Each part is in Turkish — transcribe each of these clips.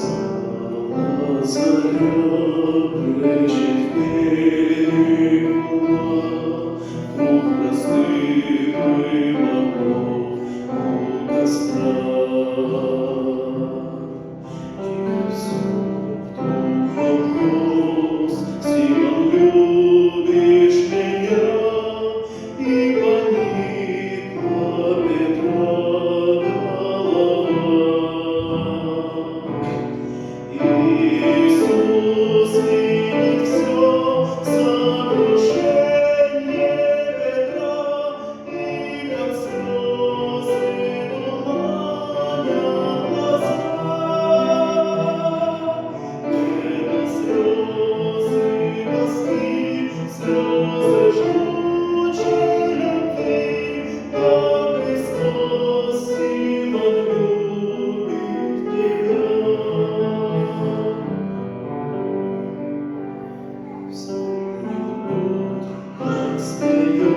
Thank you. Иисус,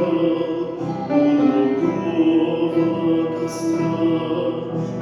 Oh, God, the strong,